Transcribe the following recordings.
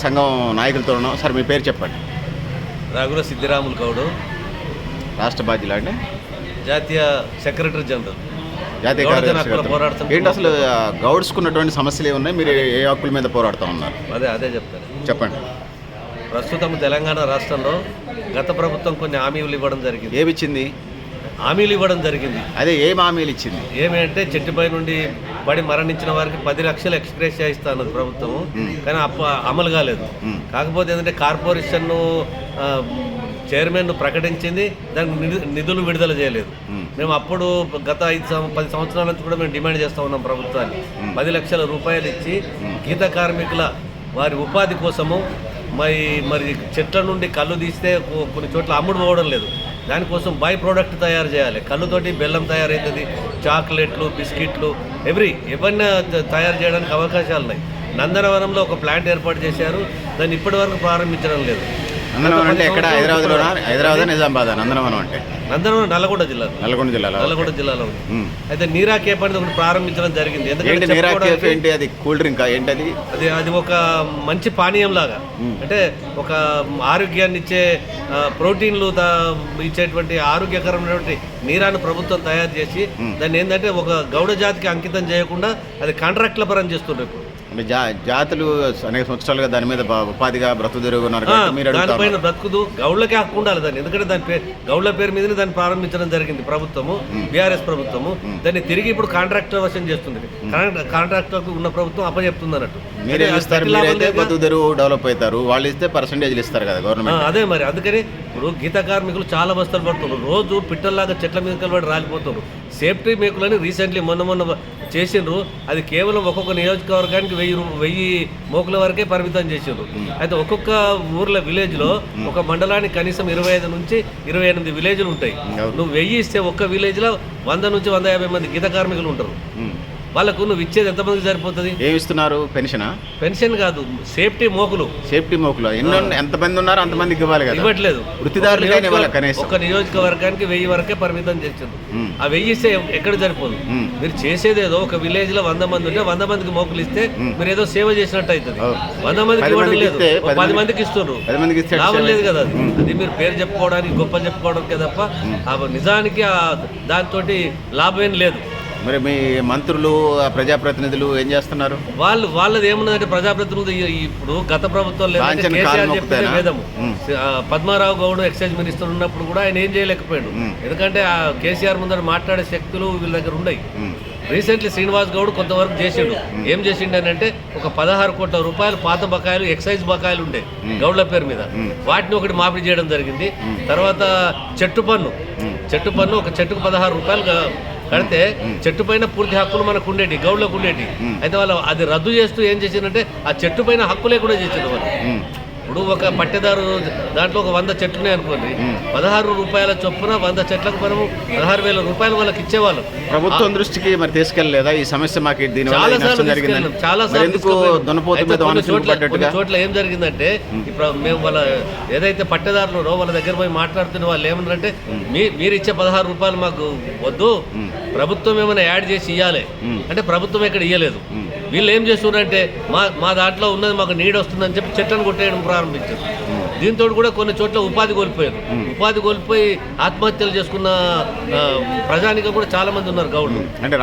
సంఘం నాయకులతో ఉన్నాం సార్ మీ పేరు చెప్పండి. రాఘుల సిద్ధిరాములు గౌడు. రాష్ట్ర బాధ్యులు అంటే జాతీయ సెక్రటరీ జనరల్. జాతీయ కార్యదర్శి ఏంటి అసలు గౌడ్స్కున్నటువంటి సమస్యలు ఏమున్నాయి? మీరు ఏ హక్కుల మీద పోరాడుతూ ఉన్నారు? అదే అదే చెప్తారు చెప్పండి. ప్రస్తుతం తెలంగాణ రాష్ట్రంలో గత ప్రభుత్వం కొన్ని హామీలు ఇవ్వడం జరిగింది. ఏమిచ్చింది? హామీలు ఇవ్వడం జరిగింది. అదే ఏం హామీలు ఇచ్చింది? ఏమంటే చెట్టుపై నుండి పడి మరణించిన వారికి పది లక్షలు ఎక్స్ప్రెస్ చేయిస్తా అన్నది ప్రభుత్వం కానీ అప్ప అమలు కాలేదు. కాకపోతే ఏంటంటే కార్పొరేషన్ చైర్మన్ ప్రకటించింది. దానికి నిధు- నిధులు విడుదల చేయలేదు. మ్మ్. అప్పుడు గత ఐదు పది సంవత్సరాల నుంచి కూడా మేము డిమాండ్ చేస్తూ ఉన్నాం ప్రభుత్వాన్ని. పది లక్షల రూపాయలు ఇచ్చి గీత కార్మికుల వారి ఉపాధి కోసము మరి మరి చెట్ల నుండి కళ్ళు తీస్తే కొన్ని చోట్ల అమ్ముడు పోవడం లేదు. దానికోసం బై ప్రోడక్ట్ తయారు చేయాలి. కళ్ళుతోటి బెల్లం తయారవుతుంది చాక్లెట్లు బిస్కెట్లు ఎవ్రీ ఇవన్నీ తయారు చేయడానికి అవకాశాలు ఉన్నాయి నందనవనంలో ఒక ప్లాంట్ ఏర్పాటు చేశారు. దాన్ని ఇప్పటివరకు ప్రారంభించడం లేదు. నందనవనం అంటే ఎక్కడ? హైదరాబాద్లోనా? హైదరాబాద్. నిజామాబాద్ నందనవనం అంటే. నందనవనం నల్గొండ జిల్లా నల్గొండ జిల్లాలో నల్గొండ జిల్లాలో ఉంది. అయితే నీరా కేఫ్ అనేది ఒకటి ప్రారంభించడం జరిగింది? ఎందుకంటే నీరా కేఫ్ ఏంటి? అది కూల్ డ్రింక్? ఏంటి అది అది అది ఒక మంచి పానీయం లాగా అంటే ఒక ఆరోగ్యాన్ని ఇచ్చే ప్రోటీన్లు ఇచ్చేటువంటి ఆరోగ్యకరమైనటువంటి నీరాను ప్రభుత్వం తయారు చేసి దాన్ని ఏంటంటే ఒక గౌడ జాతికి అంకితం చేయకుండా అది కాంట్రాక్ట్ల పరం ఇప్పుడు. అంటే జా జాతులు అనేక సంవత్సరాలుగా దాని మీద ఉపాధిగా బ్రతుకు తిరుగుతున్నారు ఆ, కాబట్టి మీరు అడుగుతా దానిపైన. బ్రతుకుదు గౌళ్ళకే హక్కు ఉండాలి దాన్ని. ఎందుకంటే దాని పేరు గౌళ్ళ పేరు మీదనే దాన్ని ప్రారంభించడం జరిగింది ప్రభుత్వము బీఆర్ఎస్ ప్రభుత్వము. దాన్ని తిరిగి ఇప్పుడు కాంట్రాక్టర్ వశం చేస్తుంది. కాంట్రాక్టర్ ఉన్న ప్రభుత్వం అప్పచెప్తుంది అన్నట్టు మీరేం ఇస్తారు మీరైతే లేక- బతుకు తెరువు డెవలప్ అవుతారు వాళ్ళు ఇస్తే పర్సంటేజ్లు ఇస్తారు కదా గవర్నమెంట్ అదే మరి అందుకని ఇప్పుడు గీత కార్మికులు చాలా బస్తాలు పడుతున్నారు. రోజు పిట్టల్లాగా చెట్ల మీద కలబడి రాలిపోతున్నారు. సేఫ్టీ మేకులని రీసెంట్లీ మొన్న మొన్న చేసిండ్రు. అది కేవలం ఒక్కొక్క నియోజకవర్గానికి వెయ్యి వెయ్యి మోకుల వరకే పరిమితం చేసిండ్రు. అయితే ఒక్కొక్క ఊర్ల విలేజ్లో ఒక మండలానికి కనీసం ఇరవై ఐదు నుంచి ఇరవై ఎనిమిది విలేజ్లు ఉంటాయి. నువ్వు వెయ్యి ఇస్తే ఒక్క విలేజ్లో వంద నుంచి వంద యాభై మంది గీత కార్మికులు ఉంటారు. వాళ్ళకు నువ్వు ఇచ్చేది ఎంతమందికి సరిపోతుంది? ఏమి ఇస్తున్నారు పెన్షనా పెన్షన్ కాదు సేఫ్టీ మోకులు. సేఫ్టీ మోకులు. ఎన్ని ఎంతమంది ఉన్నారో అంతమందికి ఇవ్వాలి కదా. ఇవ్వట్లేదు. కనీసం. ఒక నియోజకవర్గానికి వెయ్యి వరకే పరిమితం మ్మ్. ఆ వెయ్యి ఇస్తే ఎక్కడ సరిపోదు. మీరు చేసేది ఏదో ఒక విలేజ్లో వంద మంది ఉంటే వంద మందికి మోకులు ఇస్తే మీరు ఏదో సేవ చేసినట్టు అవుతుంది. వంద మందికి ఇవ్వడం లేదు. పది మందికి- ఇస్తున్నారు పది మందికి ఇస్తే లాభం లేదు కదా అది. మీరు పేరు చెప్పుకోవడానికి గొప్ప చెప్పుకోవడానికి తప్ప నిజానికి ఆ దాంతో లాభం ఏం లేదు. మరి మీ మంత్రులు ఆ ప్రజాప్రతినిధులు ఏం చేస్తున్నారు? వాళ్ళు వాళ్ళది ఏమున్నదంటే ప్రజాప్రతినిధులు ఇప్పుడు గత ప్రభుత్వం? వేదము పద్మారావు గౌడ్ ఎక్సైజ్ మినిస్టర్ ఉన్నప్పుడు కూడా ఆయన ఏం చేయలేకపోయాడు. ఎందుకంటే ఆ కేసీఆర్ ముందర మాట్లాడే శక్తులు వీళ్ళ దగ్గర ఉన్నాయి. రీసెంట్లీ శ్రీనివాస్ గౌడ్ కొంతవరకు చేసిండు. ఏం చేసిండు అని అంటే ఒక పదహారు కోట్ల రూపాయలు పాత బకాయిలు ఎక్సైజ్ బకాయిలు ఉండే గౌడ్ల పేరు మీద. వాటిని ఒకటి మాఫీ చేయడం జరిగింది. తర్వాత చెట్టు పన్ను. చెట్టు పన్ను ఒక చెట్టుకు పదహారు రూపాయలు కడితే చెట్టు పైన పూర్తి హక్కులు మనకు ఉండేటి గౌడ్లకు ఉండేటి. అయితే వాళ్ళు అది రద్దు చేస్తూ ఏం చేసిందంటే ఆ చెట్టు పైన హక్కులే కూడా చేసిండు వాళ్ళు. ఇప్పుడు ఒక పట్టెదారు దాంట్లో ఒక వంద చెట్లు ఉన్నాయి అనుకోండి. పదహారు రూపాయల చొప్పున వంద చెట్లకు మనము పదహారు వేల రూపాయలు వాళ్ళకి ఇచ్చేవాళ్ళం. ప్రభుత్వం దృష్టికి మరి తీసుకెళ్ళలేదా? ఈ సమస్య మాకు చాలా సార్లు చోట్ల ఏం జరిగిందంటే ఇప్పుడు మేము వాళ్ళ ఏదైతే పట్టేదారులు వాళ్ళ దగ్గర పోయి మాట్లాడుతున్న వాళ్ళు ఏమన్నారంటే మీ మీరు ఇచ్చే పదహారు రూపాయలు మాకు వద్దు. ప్రభుత్వం ఏమైనా యాడ్ చేసి ఇవ్వాలి అంటే ప్రభుత్వం ఇక్కడ ఇవ్వలేదు వీళ్ళు ఏం చేస్తున్నారంటే మా మా దాంట్లో ఉన్నది మాకు నీడ్ వస్తుందని చెప్పి చెట్లను కొట్టేయడం ప్రారంభించారు. దీంతో కూడా కొన్ని చోట్ల ఉపాధి కోల్పోయారు. ఉపాధి కోల్పోయి ఆత్మహత్యలు చేసుకున్న ప్రజానికం కూడా చాలా మంది ఉన్నారు గౌడ్లు అంటే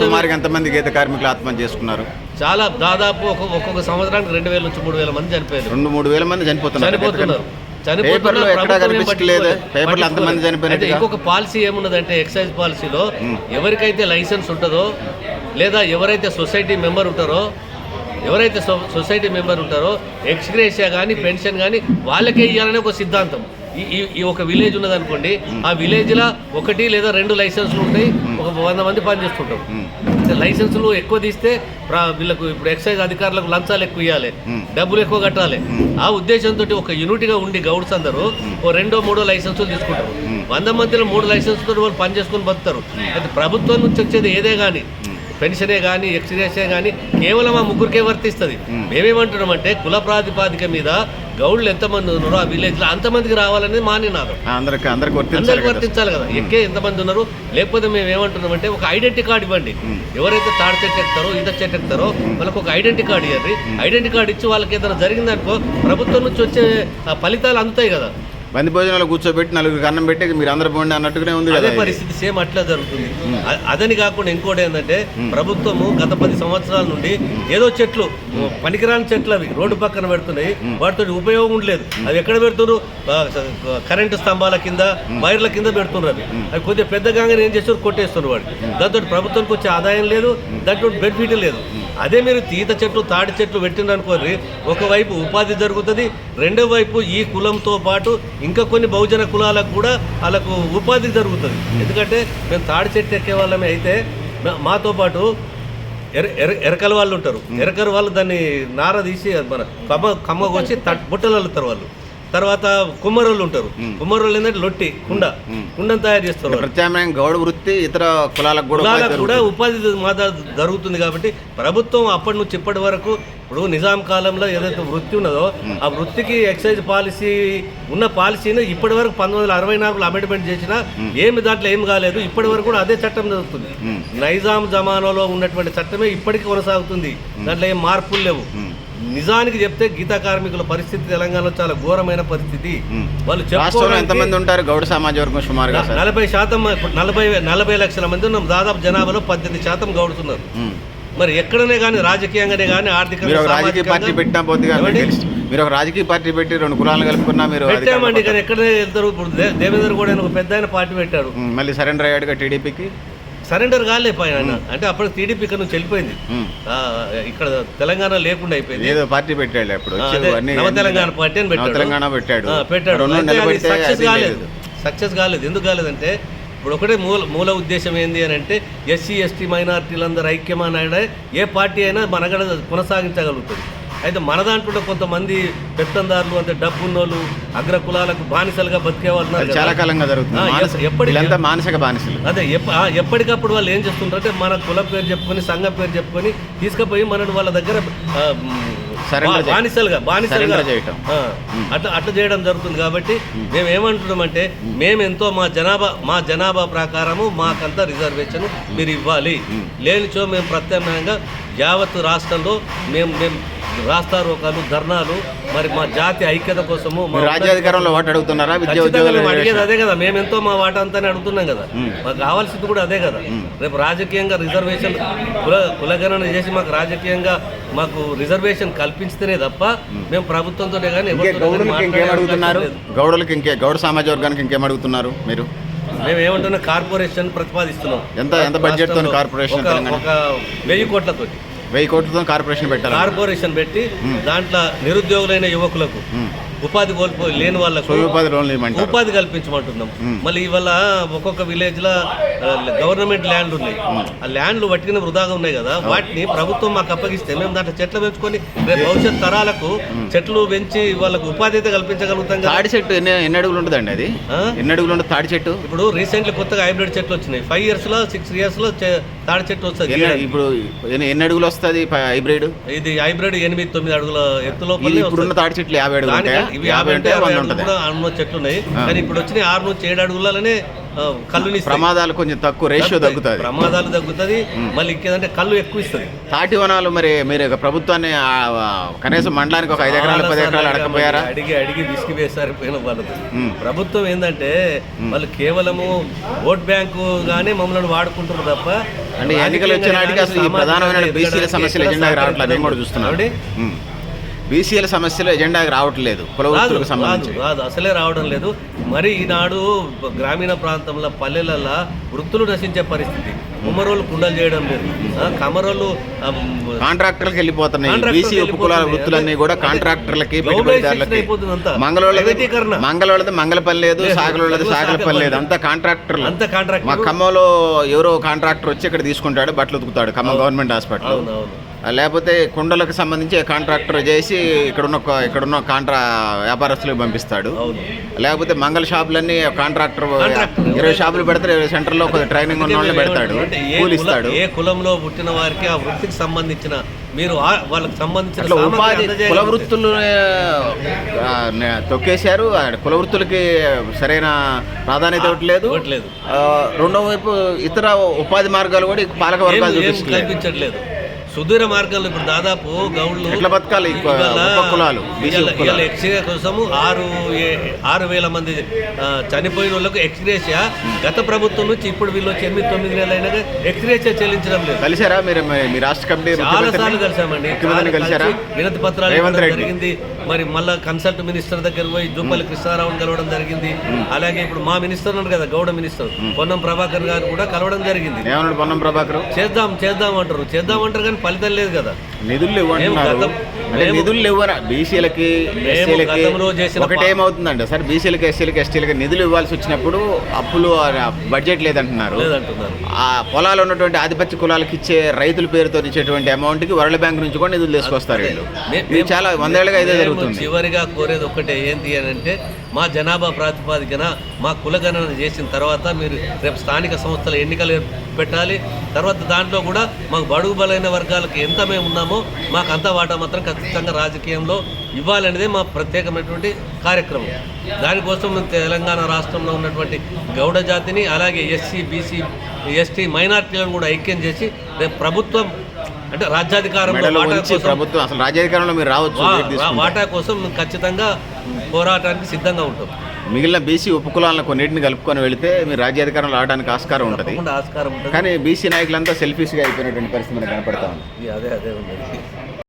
సుమారుగా ఎంతమంది గీత కార్మికులు ఆత్మహత్య చేసుకున్నారు? చాలా దాదాపు ఒక్కొక్క ఒక్కొక్క సంవత్సరానికి రెండు వేల నుంచి మూడు వేల మంది చనిపోయారు. రెండు మూడు వేల మంది చనిపోతున్నారు. చనిపోతున్నారు. ఇంకొక పాలసీ ఏమున్నదంటే ఎక్సైజ్ పాలసీలో ఎవరికైతే లైసెన్స్ ఉంటుందో లేదా ఎవరైతే సొసైటీ మెంబర్ ఉంటారో ఎవరైతే సొసైటీ మెంబర్ ఉంటారో ఎక్స్గ్రేషియా కానీ పెన్షన్ కానీ వాళ్ళకే ఇవ్వాలనే ఒక సిద్ధాంతం. ఈ ఈ- ఒక విలేజ్ ఉన్నదనుకోండి ఆ విలేజ్లో ఒకటి లేదా రెండు లైసెన్సులు ఉంటాయి ఒక వంద మంది పనిచేస్తుంటాం లైసెన్సులు ఎక్కువ తీస్తే వీళ్ళకు ఇప్పుడు ఎక్సైజ్ అధికారులకు లంచాలు ఎక్కువ ఇవ్వాలి డబ్బులు ఎక్కువ కట్టాలి. ఆ ఉద్దేశంతో ఒక యూనిట్గా ఉండి గౌడ్స్ అందరూ ఓ రెండో మూడో లైసెన్సులు తీసుకుంటారు. వంద మందిలో మూడు లైసెన్సులతో వాళ్ళు పని చేసుకొని బతుకుతారు. అయితే ప్రభుత్వం నుంచి వచ్చేది ఏదే కానీ పెన్షనే కానీ ఎక్స్గ్రేషనే కానీ కేవలం ఆ ముగ్గురికే వర్తిస్తుంది. మ్మ్. మేమేమంటున్నామంటే కుల ప్రాతిపాదిక మీద గౌడ్లు ఎంతమంది ఉన్నారో ఆ విలేజ్లో అంతమందికి రావాలనేది మా నినాదం అందరికి అందరికి వర్తించాలి కదా. ఎక్కే ఎంతమంది ఉన్నారు? లేకపోతే మేము ఏమంటున్నామంటే ఒక ఐడెంటిటీ కార్డు ఇవ్వండి. ఎవరైతే తాడు చెట్టు ఎక్కుతారో ఈత చెట్టు ఎక్కుతారో వాళ్ళకి ఒక ఐడెంటిటీ కార్డు ఇవ్వండి ఐడెంటిటీ కార్డు ఇచ్చి వాళ్ళకి ఏదైనా జరిగిందనుకో ప్రభుత్వం నుంచి వచ్చే ఫలితాలు అందుతాయి కదా. బంది భోజనాలు కూర్చోబెట్టి నలుగురికి అన్నం పెట్టి మీరు అందరు పోండి అన్నట్టుగానే ఉంది అదే. పరిస్థితి సేమ్ అట్లా జరుగుతుంది. అదని కాకుండా ఇంకోటి ఏంటంటే. ప్రభుత్వము గత పది సంవత్సరాల నుండి ఏదో చెట్లు పనికిరాని చెట్లు అవి రోడ్డు పక్కన పెడుతున్నాయి. వాటితో ఉపయోగం ఉండలేదు అవి ఎక్కడ పెడుతున్నారు? కరెంటు స్తంభాల కింద వైర్ల కింద పెడుతున్నారు అవి. అవి కొద్దిగా పెద్దగానే ఏం చేస్తారు కొట్టేస్తున్నారు వాడు దాంతో ప్రభుత్వానికి వచ్చే ఆదాయం లేదు దాంట్లో బెనిఫిట్ లేదు. అదే మీరు తీత చెట్లు తాడి చెట్లు పెట్టిండ్రు అనుకోండి ఒకవైపు ఉపాధి జరుగుతుంది రెండో వైపు ఈ కులంతో పాటు ఇంకా కొన్ని బహుజన కులాలకు కూడా వాళ్ళకు ఉపాధి జరుగుతుంది. ఎందుకంటే మేము తాడి చెట్టు ఎక్కే వాళ్ళమే అయితే మాతో పాటు ఎర ఎర ఎరకల వాళ్ళు ఉంటారు. ఎరకల వాళ్ళు దాన్ని నార తీసి మన కమ్మ కమ్మ వచ్చి బుట్టలు అల్లుతారు వాళ్ళు. తర్వాత కుమ్మరోళ్ళు ఉంటారు. కుమ్మరోళ్ళు ఏంటంటే లొట్టి కుండ. కుండను తయారు చేస్తారు. ప్రత్యామ్నాయం గౌడ వృత్తి ఇతర కులాలకు కూడా కూడా. ఉపాధి మాద జరుగుతుంది కాబట్టి ప్రభుత్వం అప్పటి నుంచి ఇప్పటి వరకు ఇప్పుడు నిజాం కాలంలో ఏదైతే వృత్తి ఉన్నదో ఆ వృత్తికి ఎక్సైజ్ పాలసీ ఉన్న పాలసీని ఇప్పటి వరకు పంతొమ్మిది వందల అరవై నాలుగులో అమెండ్మెంట్ చేసినా ఏమి దాంట్లో ఏం కాలేదు. ఇప్పటి వరకు కూడా అదే చట్టం జరుగుతుంది. నైజాం జమానాలో ఉన్నటువంటి చట్టమే ఇప్పటికీ కొనసాగుతుంది. దాంట్లో ఏం మార్పులు లేవు. నిజానికి చెప్తే గీతా కార్మికుల పరిస్థితి తెలంగాణలో చాలా ఘోరమైన పరిస్థితి. వాళ్ళు రాష్ట్రంలో ఎంతమంది ఉంటారు? గౌడ సమాజ వర్గం సుమారుగా నలభై శాతం నలభై నలభై లక్షల మంది ఉన్నాం. దాదాపు జనాభాలో పద్దెనిమిది శాతం గౌడుతున్నారు. మరి ఎక్కడనే కానీ రాజకీయంగానే కానీ ఒక రాజకీయ పార్టీ పెట్టినా పోతే? మీరు ఒక రాజకీయ పార్టీ పెట్టి రెండు కులాలను కలుపుకున్నా మీరు పెట్టామండి కానీ ఎక్కడనే వెళ్తారు. ఇప్పుడు దేవేంద్ర కూడా ఒక పెద్ద పార్టీ పెట్టాడు. మళ్ళీ సరెండర్ అయ్యాడుగా టీడీపీకి. సరెండర్ కాలే ఆయన. అంటే అప్పుడు టీడీపీ ఇక్కడ నుంచి వెళ్ళిపోయింది. ఇక్కడ తెలంగాణ లేకుండా అయిపోయింది. ఏదో పార్టీ పెట్టాడు అప్పుడు. నవ తెలంగాణ పార్టీ అని పెట్టాడు. తెలంగాణ పెట్టాడు. పెట్టాడు. సక్సెస్ కాలేదు. లేదు. సక్సెస్ కాలేదు. ఎందుకు కాలేదంటే ఇప్పుడు ఒకటే మూల మూల ఉద్దేశం ఏంది అని అంటే ఎస్సీ ఎస్టీ మైనారిటీలందరూ ఐక్యమన్నాడే ఏ పార్టీ అయినా మనగడ కొనసాగించగలుగుతుంది. అయితే మన దాంట్లో కొంతమంది పెత్తందారులు అంటే డబ్బున్నోళ్ళు అగ్ర కులాలకు బానిసలుగా బతికే వాళ్ళు. చాలా కాలంగా జరుగుతుంది. మానసిక బానిసలు. అదే ఎప్పటికప్పుడు వాళ్ళు ఏం చేస్తుంటారంటే మన కులం పేరు చెప్పుకొని సంఘం పేరు చెప్పుకొని తీసుకుపోయి మనని వాళ్ళ దగ్గర బానిసలుగా బానిసలుగా చేయటం. అట్లా అట్లా చేయడం జరుగుతుంది కాబట్టి మేము ఏమంటున్నామంటే మేము ఎంతో మా జనాభా మా జనాభా ప్రకారము మాకంతా రిజర్వేషన్ మీరు ఇవ్వాలి. లేనిచో మేము ప్రత్యామ్నాయంగా యావత్ రాష్ట్రంలో మేము మేము రాస్తారోకాలు ధర్నాలు మరి మా జాతి ఐక్యత కోసము రాజ్యాధికారంలో ఓటు అడుగుతున్నారా? విద్యా ఉద్యోగాలు అడిగేది అదే కదా. మేము ఎంతో మా వాటా అంతానే అడుగుతున్నాం కదా. మాకు కావాల్సింది కూడా అదే కదా. రేపు రాజకీయంగా రిజర్వేషన్ కుల కులగణన చేసి మాకు రాజకీయంగా మాకు రిజర్వేషన్ కల్పించితేనే తప్ప మేము. ప్రభుత్వంతోనే కానీ గౌడులకి ఇంకేం అడుగుతున్నారు. గౌడులకి ఇంకే గౌడ సమాజ వర్గానికి ఇంకేం అడుగుతున్నారు మీరు? మేము ఏమంటున్నా కార్పొరేషన్ ప్రతిపాదిస్తున్నాం. ఎంత ఎంత బడ్జెట్ కార్పొరేషన్ ఒక- వెయ్యి కోట్లతో వెయ్యి కోట్లతో కార్పొరేషన్ పెట్టాలి? కార్పొరేషన్ పెట్టి దాంట్లో నిరుద్యోగులైన యువకులకు ఉపాధి కోల్పోయి లేని వాళ్ళకు ఉపాధి ఉపాధి కల్పించమంటున్నాం. మళ్ళీ ఇవాళ ఒక్కొక్క విలేజ్లో గవర్నమెంట్ ల్యాండ్ ఉన్నాయి. ఆ ల్యాండ్లు పట్టుకుని వృధాగా ఉన్నాయి కదా. వాటిని ప్రభుత్వం మాకు అప్పగిస్తే మేము దాంట్లో చెట్లు పెంచుకొని రేపు భవిష్యత్ తరాలకు చెట్లు పెంచి వాళ్ళకు ఉపాధి అయితే కల్పించగలుగుతాం తాడి చెట్టు ఎన్ని అడుగులు ఉంటుందండి అది? ఎన్ని అడుగులు ఉంటుంది తాడి చెట్టు? ఇప్పుడు రీసెంట్లీ కొత్తగా హైబ్రిడ్ చెట్లు వచ్చినాయి. ఫైవ్ ఇయర్స్లో సిక్స్ ఇయర్స్లో తాడి చెట్టు వస్తుంది. ఇప్పుడు ఎన్ని అడుగులు వస్తుంది హైబ్రిడ్ ఇది హైబ్రిడ్ ఎనిమిది తొమ్మిది అడుగుల ఎత్తు లోపల ఇప్పుడున్న తాడి చెట్లు యాభై అడుగులు ఇవి యాభై అంటే వంద ఉంటుంది. చెట్లు ఉన్నాయి. కానీ ఇప్పుడు వచ్చిన ఆరు నుంచి ఏడు అడుగులనే ఆ, కళ్ళుని ఇస్తాయి. ప్రమాదాలు కొంచెం తక్కువ రేషియో తగ్గుతుంది. ప్రమాదాలు తగ్గుతుంది మళ్ళీ ఇంకేదంటే కళ్ళు ఎక్కువ ఇస్తుంది తాటి వనాలు మరి మీరు ప్రభుత్వాన్ని కనీసం మండలానికి ఒక ఐదు ఎకరాలు పది ఎకరాలు అడగపోయారా అడిగి అడిగి విసిగి వేసారు పోయిన. ప్రభుత్వం ఏంటంటే వాళ్ళు కేవలము ఓట్ బ్యాంకు గానే మమ్మల్ని వాడుకుంటారు తప్ప అంటే ఎన్నికలు వచ్చిన అసలు ఈ ప్రధానమైన బీసీల సమస్యలు ఎజెండాకి రావట్లేదు కూడా చూస్తున్నాను. ఏమండి? బీసీల సమస్యలు ఎజెండాకి రావట్లేదు కుల రాదు సంబంధించి అసలే రావడం లేదు మరి ఈనాడు గ్రామీణ ప్రాంతంలో పల్లెలలో వృత్తులు నశించే పరిస్థితి కుమ్మరోళ్ళు కుండలు చేయడం లేదు కమరోళ్ళు కాంట్రాక్టర్లకు వెళ్ళిపోతున్నాయి బీసీ ఉపకులాల. వృత్తులన్నీ కూడా. కాంట్రాక్టర్లకి పెట్టుబడిదారులకి. మంగళవాళ్ళది మంగళపల్లి లేదు లేదు. సాగలోళ్ళది సగం సాగలపల్లి లేదు. అంతా కాంట్రాక్టర్లు అంత కాంట్రాక్ట్ మా ఖమ్మంలో ఎవరో కాంట్రాక్టర్ వచ్చి ఇక్కడ తీసుకుంటాడు బట్టలు ఉతుకుతాడు ఖమ్మం గవర్నమెంట్ హాస్పిటల్ అవును అవును లేకపోతే కుండలకు సంబంధించి కాంట్రాక్టర్ చేసి ఇక్కడున్న ఇక్కడున్న కాంట్రా వ్యాపారస్తులకు పంపిస్తాడు. అవును. లేకపోతే మంగళ షాపులన్నీ కాంట్రాక్టర్. ఇరవై షాపులు పెడతారు ఇరవై సెంటర్లో ఒక ట్రైనింగ్ ఉన్న వాళ్ళని పెడతాడు కూలి ఇస్తాడు ఏ కులంలో పుట్టిన వారికి ఆ వృత్తికి సంబంధించిన మీరు వాళ్ళకి సంబంధించిన ఉపాధి కుల వృత్తులు తొక్కేశారు. కుల వృత్తులకి సరైన ప్రాధాన్యత ఇవ్వట్లేదు. రెండో వైపు ఇతర ఉపాధి మార్గాలు కూడా పాలక వర్గాలు కల్పించట్లేదు. సుదూర మార్గంలో ఇప్పుడు దాదాపు? ఇవాళ ఎక్స్రే కోసము ఆరు ఆరు వేల మంది చనిపోయిన వాళ్ళకు ఎక్స్గ్రేషియా గత ప్రభుత్వం నుంచి ఇప్పుడు వీళ్ళు వచ్చి ఎనిమిది తొమ్మిది నెలలు అయినా ఎక్స్గ్రేషియా చెల్లించడం లేదు. కలిసారా మీరు మీ- రాష్ట్ర కమిటీ చాలా? సార్లు కలిసామండి వినతి పత్రాలు. జరిగింది. మరి మళ్ళా కన్సల్ట్ మినిస్టర్ దగ్గర పోయి జూపల్లి కృష్ణారావుని కలవడం జరిగింది. అలాగే ఇప్పుడు మా మినిస్టర్ ఉన్నారు కదా గౌడ మినిస్టర్. పొన్నం ప్రభాకర్ గారు కూడా కలవడం జరిగింది. ఏమన్నాడు పొన్నం ప్రభాకర్? చేద్దాం చేద్దాం అంటారు. చేద్దాం అంటారు కానీ ఫలితం లేదు కదా. నిధులు ఇవ్వంటున్నారు. అంటే నిధులు ఇవ్వరా? బీసీలకి ఎస్సీలకి ఒకటి ఏమవుతుందండి సార్ బీసీలకి ఎస్సీలకి ఎస్టీలకి నిధులు ఇవ్వాల్సి వచ్చినప్పుడు అప్పులు బడ్జెట్ లేదంటున్నారు. ఆ పొలాలు ఉన్నటువంటి ఆధిపత్య కులాలకు ఇచ్చే రైతుల పేరుతో ఇచ్చేటువంటి అమౌంట్కి వరల్డ్ బ్యాంక్ నుంచి కూడా నిధులు తీసుకొస్తారు వీళ్ళు. చాలా వందేళ్ళుగా ఇదే జరుగుతుంది. చివరిగా కోరేది ఒక్కటే ఏంటి అని అంటే మా జనాభా ప్రాతిపాదికన మా కులగణన చేసిన తర్వాత మీరు రేపు స్థానిక సంస్థల ఎన్నికలు పెట్టాలి. తర్వాత దాంట్లో కూడా మాకు బడుగు బలైన వర్గాలకు ఎంత మేము ఉన్నామో మాకు అంత వాటా మాత్రం ఖచ్చితంగా రాజకీయంలో ఇవ్వాలనేదే మా ప్రత్యేకమైనటువంటి కార్యక్రమం దానికోసం మేము తెలంగాణ రాష్ట్రంలో ఉన్నటువంటి గౌడ జాతిని అలాగే ఎస్సీ బీసీ ఎస్టీ మైనార్టీలను కూడా ఐక్యం చేసి రేపు ప్రభుత్వం అంటే రాజ్యాధికారంలో వాటా కోసం ప్రభుత్వం అసలు రాజ్యాధికారంలో మీరు రావచ్చు. వాటా కోసం ఖచ్చితంగా పోరాటానికి సిద్ధంగా ఉంటాం మిగిలిన బీసీ ఉపకులాలను కొన్నిటిని కలుపుకొని వెళితే మీరు రాజ్యాధికారంలో ఆడడానికి ఆస్కారం ఉంటుంది. ఆస్కారం కానీ బీసీ నాయకులంతా సెల్ఫీస్గా అయిపోయినటువంటి పరిస్థితి మనకు కనపడతా ఉంది. అదే అదే ఉంది.